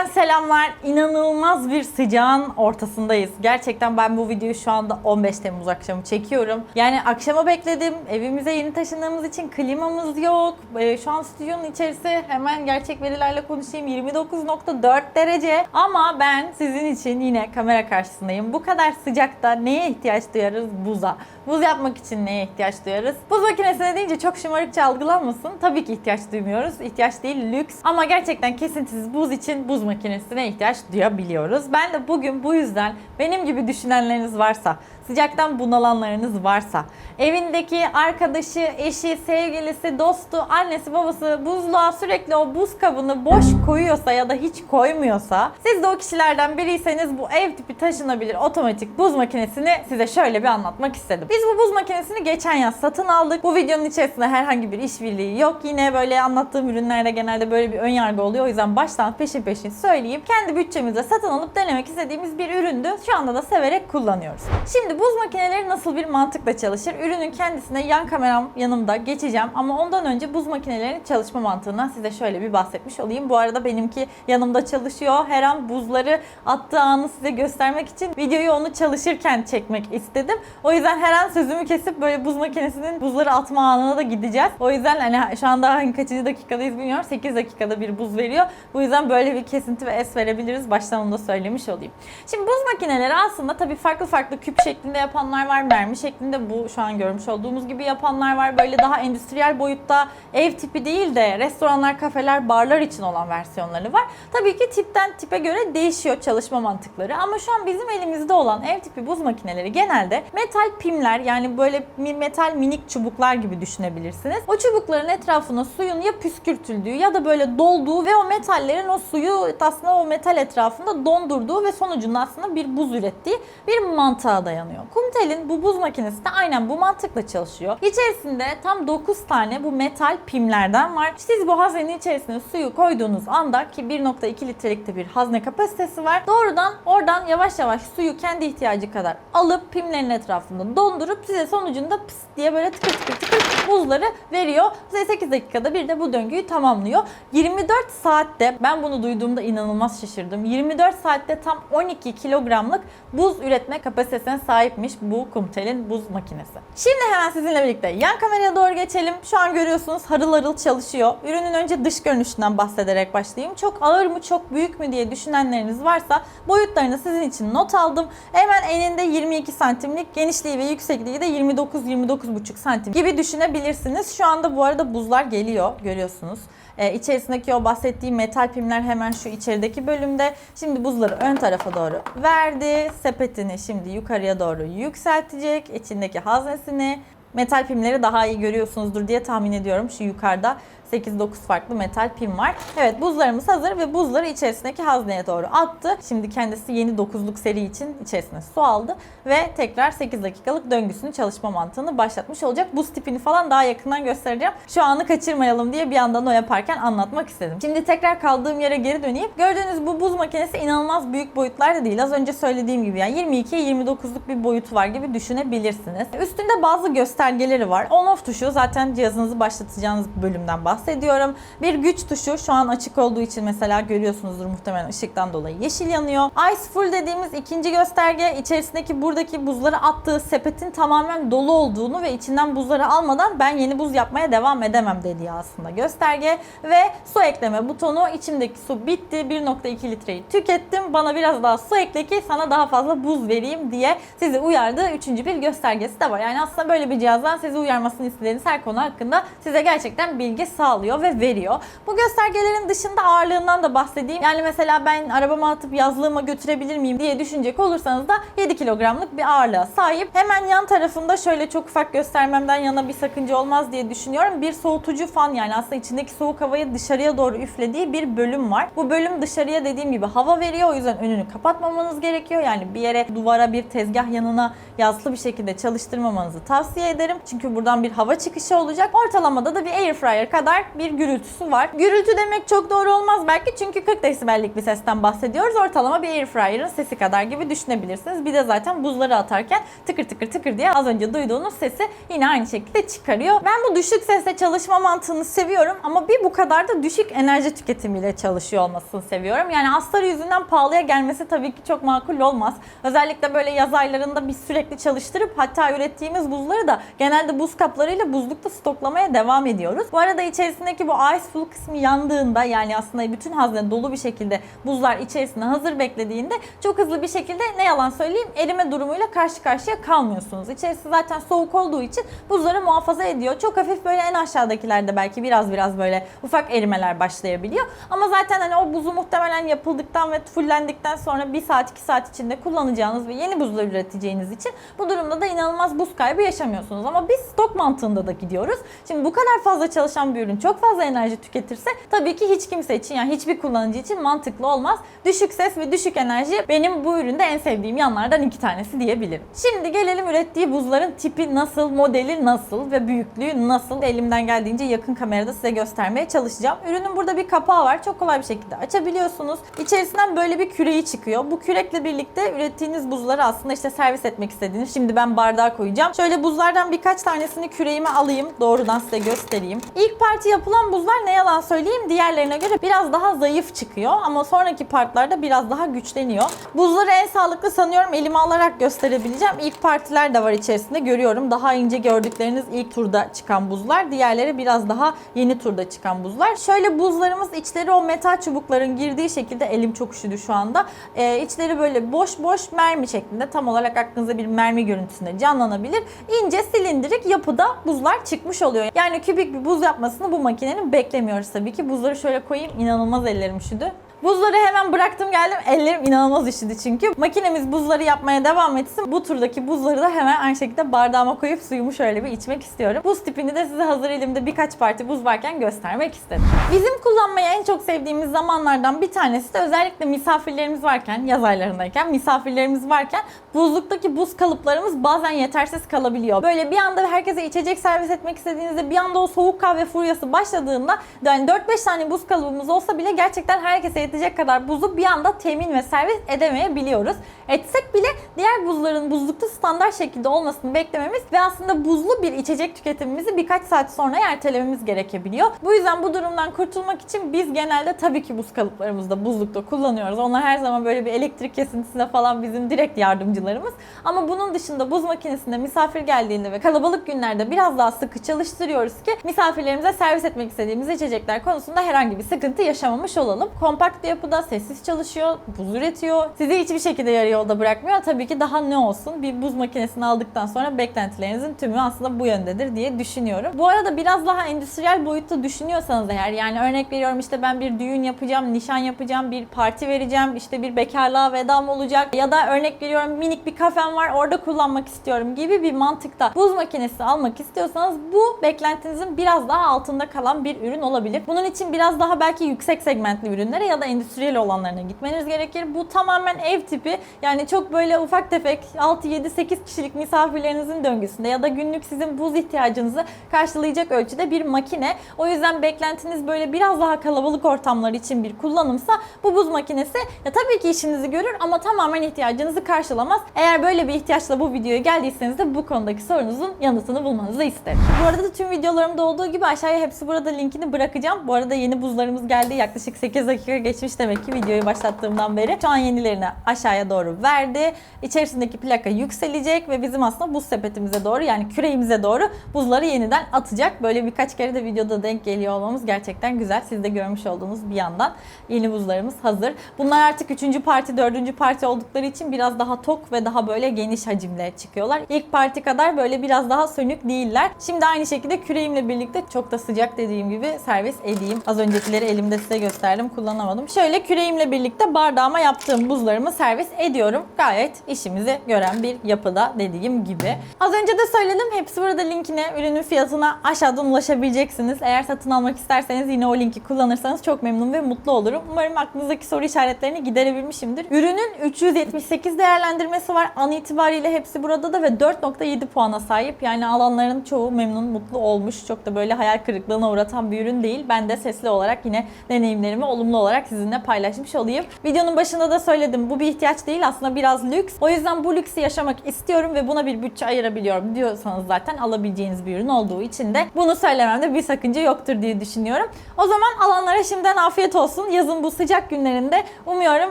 Herkesten selamlar. İnanılmaz bir sıcağın ortasındayız. Gerçekten ben bu videoyu şu anda 15 Temmuz akşamı çekiyorum. Yani akşama bekledim. Evimize yeni taşındığımız için klimamız yok. Ee, Şu an stüdyonun içerisi hemen gerçek verilerle konuşayım 29.4 derece. Ama ben sizin için yine kamera karşısındayım. Bu kadar sıcakta neye ihtiyaç duyarız? Buza. Buz yapmak için neye ihtiyaç duyarız? Buz makinesine deyince çok şımarıkça algılanmasın. Tabii ki ihtiyaç duymuyoruz. İhtiyaç değil lüks. Ama gerçekten kesintisiz buz için buz makinesine ihtiyaç duyabiliyoruz. Ben de bugün bu yüzden benim gibi düşünenleriniz varsa, sıcaktan bunalanlarınız varsa, evindeki arkadaşı, eşi, sevgilisi, dostu, annesi, babası buzluğa sürekli o buz kabını boş koyuyorsa ya da hiç koymuyorsa, siz de o kişilerden biriyseniz bu ev tipi taşınabilir otomatik buz makinesini size şöyle bir anlatmak istedim. Biz bu buz makinesini geçen yaz satın aldık. Bu videonun içerisinde herhangi bir işbirliği yok. Yine böyle anlattığım ürünlerde genelde böyle bir ön yargı oluyor. O yüzden baştan peşin peşin söyleyeyim. Kendi bütçemizde satın alıp denemek istediğimiz bir üründü. Şu anda da severek kullanıyoruz. Şimdi buz makineleri nasıl bir mantıkla çalışır? Ürünün kendisine yan kameram yanımda geçeceğim ama ondan önce buz makinelerinin çalışma mantığından size şöyle bir bahsetmiş olayım. Bu arada benimki yanımda çalışıyor. Her an buzları attığı anı size göstermek için videoyu onu çalışırken çekmek istedim. O yüzden her an sözümü kesip böyle buz makinesinin buzları atma anına da gideceğiz. O yüzden hani şu anda hangi kaçıncı dakikadayız bilmiyorum. 8 dakikada bir buz veriyor. Bu yüzden böyle bir kesinti ve es verebiliriz. Baştan onu da söylemiş olayım. Şimdi buz makineleri aslında tabii farklı farklı küp şeklinde yapanlar var. Mermi şeklinde bu şu an görmüş olduğumuz gibi yapanlar var. Böyle daha endüstriyel boyutta ev tipi değil de restoranlar, kafeler, barlar için olan versiyonları var. Tabii ki tipten tipe göre değişiyor çalışma mantıkları. Ama şu an bizim elimizde olan ev tipi buz makineleri genelde metal pimler yani böyle metal minik çubuklar gibi düşünebilirsiniz. O çubukların etrafına suyun ya püskürtüldüğü ya da böyle dolduğu ve o metallerin o suyu aslında o metal etrafında dondurduğu ve sonucunda aslında bir buz ürettiği bir mantığa dayanıyor. Kumtel'in bu buz makinesi de aynen bu mantıkla çalışıyor. İçerisinde tam 9 tane bu metal pimlerden var. Siz bu haznenin içerisine suyu koyduğunuz anda ki 1.2 litrelikte bir hazne kapasitesi var. Doğrudan oradan yavaş yavaş suyu kendi ihtiyacı kadar alıp pimlerin etrafında dondurup size sonucunda pıs diye böyle tıkır tıkır tıkır buzları veriyor. Size 8 dakikada bir de bu döngüyü tamamlıyor. 24 saatte ben bunu duyduğumda inanılmaz şaşırdım. 24 saatte tam 12 kilogramlık buz üretme kapasitesine sahipmiş bu Kumtel'in buz makinesi. Şimdi hemen sizinle birlikte yan kameraya doğru geçelim. Şu an görüyorsunuz harıl harıl çalışıyor. Ürünün önce dış görünüşünden bahsederek başlayayım. Çok ağır mı çok büyük mü diye düşünenleriniz varsa boyutlarını sizin için not aldım. Hemen eninde 22 santimlik genişliği ve yüksekliği de 29-29,5 santim gibi düşünebilirsiniz. Şu anda bu arada buzlar geliyor görüyorsunuz. Ee, içerisindeki o bahsettiğim metal pimler hemen şu içerideki bölümde. Şimdi buzları ön tarafa doğru verdi. Sepetini şimdi yukarıya doğru yükseltecek. İçindeki haznesini. Metal pimleri daha iyi görüyorsunuzdur diye tahmin ediyorum. Şu yukarıda 8-9 farklı metal pim var. Evet buzlarımız hazır ve buzları içerisindeki hazneye doğru attı. Şimdi kendisi yeni 9'luk seri için içerisine su aldı ve tekrar 8 dakikalık döngüsünü çalışma mantığını başlatmış olacak. Buz tipini falan daha yakından göstereceğim. Şu anı kaçırmayalım diye bir yandan o yaparken anlatmak istedim. Şimdi tekrar kaldığım yere geri döneyim. Gördüğünüz bu buz makinesi inanılmaz büyük boyutlarda değil. Az önce söylediğim gibi yani 22-29'luk bir boyutu var gibi düşünebilirsiniz. Üstünde bazı göstergeleri var. On-off tuşu zaten cihazınızı başlatacağınız bölümden bahsediyorum. Bir güç tuşu şu an açık olduğu için mesela görüyorsunuzdur muhtemelen ışıktan dolayı yeşil yanıyor. Ice Full dediğimiz ikinci gösterge içerisindeki buradaki buzları attığı sepetin tamamen dolu olduğunu ve içinden buzları almadan ben yeni buz yapmaya devam edemem dediği aslında gösterge ve su ekleme butonu içimdeki su bitti 1.2 litreyi tükettim bana biraz daha su ekle ki sana daha fazla buz vereyim diye sizi uyardığı üçüncü bir göstergesi de var. Yani aslında böyle bir cihazdan sizi uyarmasını istediğiniz her konu hakkında size gerçekten bilgi sağlıyor ve veriyor. Bu göstergelerin dışında ağırlığından da bahsedeyim. Yani mesela ben arabama atıp yazlığıma götürebilir miyim diye düşünecek olursanız da 7 kilogramlık bir ağırlığa sahip. Hemen yan tarafında şöyle çok ufak göstermemden yana bir sakınca olmaz diye düşünüyorum. Bir soğutucu fan yani aslında içindeki soğuk havayı dışarıya doğru üflediği bir bölüm var. Bu bölüm dışarıya dediğim gibi hava veriyor. O yüzden önünü kapatmamanız gerekiyor. Yani bir yere duvara bir tezgah yanına yaslı bir şekilde çalıştırmamanızı tavsiye ederim. Çünkü buradan bir hava çıkışı olacak. Ortalamada da bir air fryer kadar bir gürültüsü var. Gürültü demek çok doğru olmaz belki çünkü 40 desibellik bir sesten bahsediyoruz. Ortalama bir airfryer'ın sesi kadar gibi düşünebilirsiniz. Bir de zaten buzları atarken tıkır tıkır tıkır diye az önce duyduğunuz sesi yine aynı şekilde çıkarıyor. Ben bu düşük sesle çalışma mantığını seviyorum ama bir bu kadar da düşük enerji tüketimiyle çalışıyor olmasını seviyorum. Yani astarı yüzünden pahalıya gelmesi tabii ki çok makul olmaz. Özellikle böyle yaz aylarında biz sürekli çalıştırıp hatta ürettiğimiz buzları da genelde buz kaplarıyla buzlukta stoklamaya devam ediyoruz. Bu arada içerisindeki bu ice full kısmı yandığında yani aslında bütün hazne dolu bir şekilde buzlar içerisinde hazır beklediğinde çok hızlı bir şekilde ne yalan söyleyeyim erime durumuyla karşı karşıya kalmıyorsunuz. İçerisi zaten soğuk olduğu için buzları muhafaza ediyor. Çok hafif böyle en aşağıdakilerde belki biraz biraz böyle ufak erimeler başlayabiliyor. Ama zaten hani o buzu muhtemelen yapıldıktan ve fullendikten sonra 1 saat 2 saat içinde kullanacağınız ve yeni buzlar üreteceğiniz için bu durumda da inanılmaz buz kaybı yaşamıyorsunuz. Ama biz stok mantığında da gidiyoruz. Şimdi bu kadar fazla çalışan bir ürün çok fazla enerji tüketirse tabii ki hiç kimse için yani hiçbir kullanıcı için mantıklı olmaz. Düşük ses ve düşük enerji benim bu üründe en sevdiğim yanlardan iki tanesi diyebilirim. Şimdi gelelim ürettiği buzların tipi nasıl, modeli nasıl ve büyüklüğü nasıl? Elimden geldiğince yakın kamerada size göstermeye çalışacağım. Ürünün burada bir kapağı var. Çok kolay bir şekilde açabiliyorsunuz. İçerisinden böyle bir küreği çıkıyor. Bu kürekle birlikte ürettiğiniz buzları aslında işte servis etmek istediğiniz. Şimdi ben bardağa koyacağım. Şöyle buzlardan birkaç tanesini küreğime alayım. Doğrudan size göstereyim. İlk parti yapılan buzlar ne yalan söyleyeyim diğerlerine göre biraz daha zayıf çıkıyor ama sonraki partlarda biraz daha güçleniyor. Buzları en sağlıklı sanıyorum elime alarak gösterebileceğim. İlk partiler de var içerisinde görüyorum. Daha ince gördükleriniz ilk turda çıkan buzlar. Diğerleri biraz daha yeni turda çıkan buzlar. Şöyle buzlarımız içleri o metal çubukların girdiği şekilde elim çok üşüdü şu anda. Ee, içleri böyle boş boş mermi şeklinde tam olarak aklınıza bir mermi görüntüsünde canlanabilir. İnce silindirik yapıda buzlar çıkmış oluyor. Yani kübik bir buz yapmasını bu makinenin beklemiyoruz tabii ki. Buzları şöyle koyayım inanılmaz ellerim üşüdü. Buzları hemen bıraktım geldim. Ellerim inanılmaz üşüdü çünkü. Makinemiz buzları yapmaya devam etsin. Bu turdaki buzları da hemen aynı şekilde bardağıma koyup suyumu şöyle bir içmek istiyorum. Buz tipini de size hazır elimde birkaç parti buz varken göstermek istedim. Bizim kullanmayı en çok sevdiğimiz zamanlardan bir tanesi de özellikle misafirlerimiz varken, yaz aylarındayken, misafirlerimiz varken buzluktaki buz kalıplarımız bazen yetersiz kalabiliyor. Böyle bir anda herkese içecek servis etmek istediğinizde bir anda o soğuk kahve furyası başladığında yani 4-5 tane buz kalıbımız olsa bile gerçekten herkese yetecek kadar buzu bir anda temin ve servis edemeyebiliyoruz. Etsek bile diğer buzların buzlukta standart şekilde olmasını beklememiz ve aslında buzlu bir içecek tüketimimizi birkaç saat sonra ertelememiz gerekebiliyor. Bu yüzden bu durumdan kurtulmak için biz genelde tabii ki buz kalıplarımızda buzlukta kullanıyoruz. Onlar her zaman böyle bir elektrik kesintisine falan bizim direkt yardımcılarımız. Ama bunun dışında buz makinesinde misafir geldiğinde ve kalabalık günlerde biraz daha sıkı çalıştırıyoruz ki misafirlerimize servis etmek istediğimiz içecekler konusunda herhangi bir sıkıntı yaşamamış olalım. Kompakt yapıda sessiz çalışıyor, buz üretiyor. Sizi hiçbir şekilde yarı yolda bırakmıyor. Tabii ki daha ne olsun bir buz makinesini aldıktan sonra beklentilerinizin tümü aslında bu yöndedir diye düşünüyorum. Bu arada biraz daha endüstriyel boyutta düşünüyorsanız eğer yani örnek veriyorum işte ben bir düğün yapacağım, nişan yapacağım, bir parti vereceğim, işte bir bekarlığa vedam olacak ya da örnek veriyorum minik bir kafem var orada kullanmak istiyorum gibi bir mantıkta buz makinesi almak istiyorsanız bu beklentinizin biraz daha altında kalan bir ürün olabilir. Bunun için biraz daha belki yüksek segmentli ürünlere ya da endüstriyel olanlarına gitmeniz gerekir. Bu tamamen ev tipi yani çok böyle ufak tefek 6 7 8 kişilik misafirlerinizin döngüsünde ya da günlük sizin buz ihtiyacınızı karşılayacak ölçüde bir makine. O yüzden beklentiniz böyle biraz daha kalabalık ortamlar için bir kullanımsa bu buz makinesi ya tabii ki işinizi görür ama tamamen ihtiyacınızı karşılamaz. Eğer böyle bir ihtiyaçla bu videoya geldiyseniz de bu konudaki sorunuzun yanıtını bulmanızı isterim. Bu arada da tüm videolarımda olduğu gibi aşağıya hepsi burada linkini bırakacağım. Bu arada yeni buzlarımız geldi. Yaklaşık 8 dakika geçmiş demek ki videoyu başlattığımdan beri. Şu an yenilerini aşağıya doğru verdi. İçerisindeki plaka yükselecek ve bizim aslında buz sepetimize doğru yani küreğimize doğru buzları yeniden atacak. Böyle birkaç kere de videoda denk geliyor olmamız gerçekten güzel. Siz de görmüş olduğunuz bir yandan yeni buzlarımız hazır. Bunlar artık 3. parti, 4. parti oldukları için biraz daha tok ve daha böyle geniş hacimle çıkıyorlar. İlk parti kadar böyle biraz daha sönük değiller. Şimdi aynı şekilde küreğimle birlikte çok da sıcak dediğim gibi servis edeyim. Az öncekileri elimde size gösterdim. Kullanamadım. Şöyle küreğimle birlikte bardağıma yaptığım buzlarımı servis ediyorum. Gayet işimizi gören bir yapıda dediğim gibi. Az önce de söyledim. Hepsi burada linkine, ürünün fiyatına aşağıdan ulaşabileceksiniz. Eğer satın almak isterseniz yine o linki kullanırsanız çok memnun ve mutlu olurum. Umarım aklınızdaki soru işaretlerini giderebilmişimdir. Ürünün 378 değerlendirmesi var. An itibariyle hepsi burada da ve 4.7 puana sahip. Yani alanların çoğu memnun, mutlu olmuş. Çok da böyle hayal kırıklığına uğratan bir ürün değil. Ben de sesli olarak yine deneyimlerimi olumlu olarak sizinle paylaşmış olayım. Videonun başında da söyledim. Bu bir ihtiyaç değil aslında biraz lüks. O yüzden bu lüksü yaşamak istiyorum ve buna bir bütçe ayırabiliyorum diyorsanız zaten alabileceğiniz bir ürün olduğu için de bunu söylememde bir sakınca yoktur diye düşünüyorum. O zaman alanlara şimdiden afiyet olsun. Yazın bu sıcak günlerinde umuyorum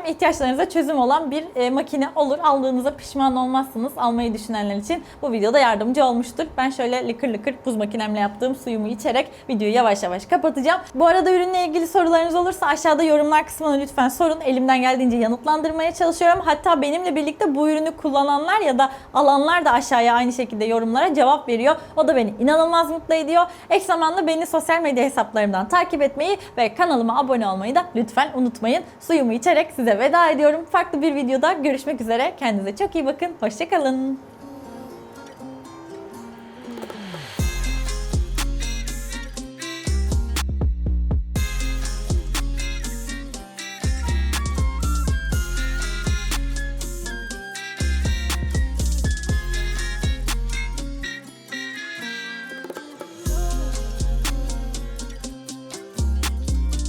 ihtiyaçlarınıza çözüm olan bir e, makine olur. Aldığınızda pişman olmazsınız. Almayı düşünenler için bu videoda yardımcı olmuştur. Ben şöyle lıkır lıkır buz makinemle yaptığım suyumu içerek videoyu yavaş yavaş kapatacağım. Bu arada ürünle ilgili sorularınız olursa aşağıda yorumlar kısmına lütfen sorun. Elimden geldiğince yanıtlandırmaya çalışıyorum. Hatta benimle birlikte bu ürünü kullananlar ya da alanlar da aşağıya aynı şekilde yorumlara cevap veriyor. O da beni inanılmaz mutlu ediyor. Ek zamanda beni sosyal medya hesaplarımdan takip etmeyi ve kanalıma abone olmayı da lütfen unutmayın. Suyumu içerek size veda ediyorum. Farklı bir videoda görüşmek üzere. Kendinize çok iyi bakın. Hoşçakalın.